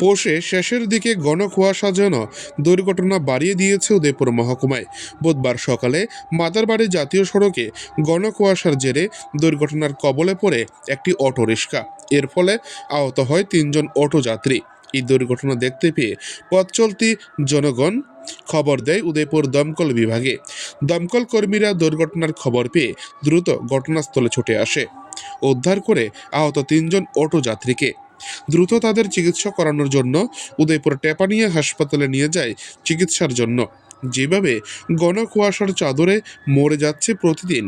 পোষে শেষের দিকে ঘন কুয়াশা যেন দুর্ঘটনা বাড়িয়ে দিয়েছে উদয়পুর মহকুমায়। বুধবার সকালে মাদারবাড়ি জাতীয় সড়কে ঘন কুয়াশার জেরে দুর্ঘটনার কবলে পড়ে একটি অটোরিক্সা এর ফলে আহত হয় তিনজন অটো যাত্রী। এই দুর্ঘটনা দেখতে পেয়ে পথ চলতি জনগণ খবর দেয় উদয়পুর দমকল বিভাগে। দমকল কর্মীরা দুর্ঘটনার খবর পেয়ে দ্রুত ঘটনাস্থলে ছুটে আসে। উদ্ধার করে আহত তিনজন অটো যাত্রীকে দ্রুত তাদের চিকিৎসা করানোর জন্য উদয়পুর টেপানিয়া হাসপাতালে নিয়ে যায় চিকিৎসার জন্য। যেভাবে ঘন কুয়াশার চাদরে মরে যাচ্ছে প্রতিদিন,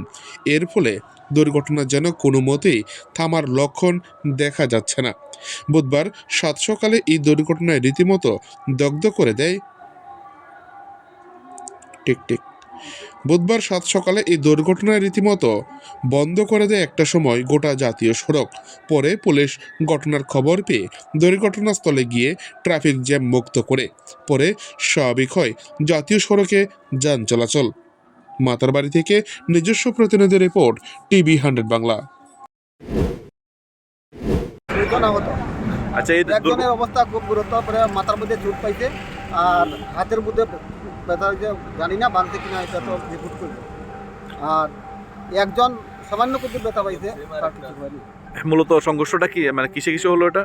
এর ফলে দুর্ঘটনা যেন কোনো মতেই থামার লক্ষণ দেখা যাচ্ছে না। বুধবার সাত সকালে এই দুর্ঘটনায় রীতিমতো দগ্ধ করে দেয় টিক টিক বুধবার সাত সকালে এই দুর্ঘটনায় রীতিমতো বন্ধ করে দেয় একটা সময় গোটা জাতীয় সড়ক। পরে পুলিশ ঘটনার খবর পেয়ে দুর্ঘটনাস্থলে গিয়ে ট্রাফিক জ্যাম মুক্ত করে। পরে স্বাভাবিক হয় জাতীয় সড়কে যান চলাচল। মাতারবাড়ি থেকে নিজস্ব প্রতিনিধি রিপোর্ট টিভি হান্ড্রেড বাংলা। আচ্ছা এই একজনের অবস্থা খুব গুরুতর পরে মাথার মধ্যে চোট পাইছে আর হাতের মধ্যে ব্যথা হয়েছে জানি না বাঁধতে কিনা এটা তো রিপোর্ট করবে। আর একজন সামান্য কিছু ব্যথা পাইছে তার কিছু হয়নি। মূলত সংঘর্ষটা কি? মানে কিসে কিসে হলো এটা?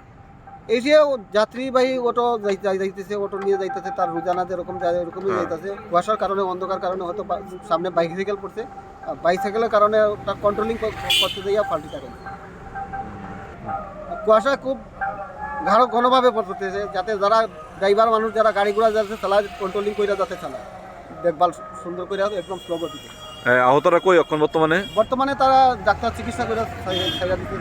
এই যে যাত্রীবাহী অটো যাই- যাই- যাইতেছে অটো নিয়ে যাইতেছে তার রোজানা যেরকম যায় এরকমই হ্যাঁ। যাইতেছে। কুয়াশার কারণে অন্ধকার কারণে হয়তো সামনে বাইসাইকেল পড়ছে। আর বাইসাইকেলের কারণে ওটা কন্ট্রোলিং করতে যাইয়া পাল্টি থাকে কুয়াশা খুব ঘাড় ঘনভাবে পড়তেছে যাতে যারা ড্রাইভার মানুষ যারা গাড়ি ঘোড়া যাচ্ছে চালায় কন্ট্রোলিং করে যাতে চালায়। দেখভাল সুন্দর করে একদম স্লো গতিতে। আহতরা কই এখন বর্তমানে? বর্তমানে তারা ডাক্তার চিকিৎসা করে ছাইয়া দিতে